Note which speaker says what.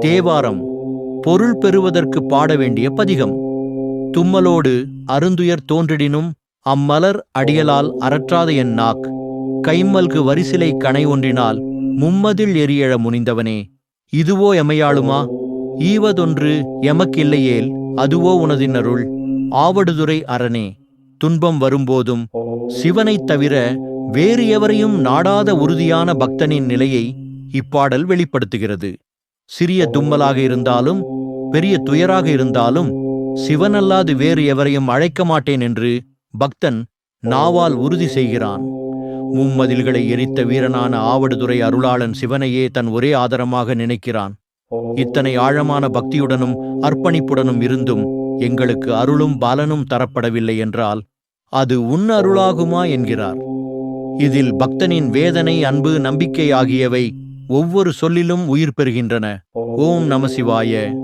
Speaker 1: தேவாரம் பொருள் பெறுவதற்கு பாட வேண்டிய பதிகம். தும்மலோடு அருந்துயர் தோன்றிடினும் அம்மலர் அடியலால் அரற்றாத என் நாக். கைம்மல்கு வரிசிலை கணை ஒன்றினால் மும்மதில் எரியழ முனிந்தவனே. இதுவோ எமையாளுமா? ஈவதொன்று எமக்கில்லையேல் அதுவோ உனதினருள் ஆவடுதுறை அரணே. துன்பம் வரும்போதும் சிவனைத் தவிர வேறு எவரையும் நாடாத உறுதியான பக்தனின் நிலையை இப்பாடல் வெளிப்படுத்துகிறது. சிறிய தும்மலாக இருந்தாலும் பெரிய துயராக இருந்தாலும் சிவனல்லாது வேறு எவரையும் அழைக்க மாட்டேன் என்று பக்தன் நாவால் உறுதி செய்கிறான். மும்மதில்களை எரித்த வீரனான ஆவடுதுறை அருளாளன் சிவனையே தன் ஒரே ஆதரமாக நினைக்கிறான். இத்தனை ஆழமான பக்தியுடனும் அர்ப்பணிப்புடனும் இருந்தும் எங்களுக்கு அருளும் பலனும் தரப்படவில்லை என்றால் அது உன் அருளாகுமா என்கிறார். இதில் பக்தனின் வேதனை அன்பு நம்பிக்கை ஆகியவை ஒவ்வொரு சொல்லிலும் உயிர் பெறுகின்றன. ஓம் நம சிவாய.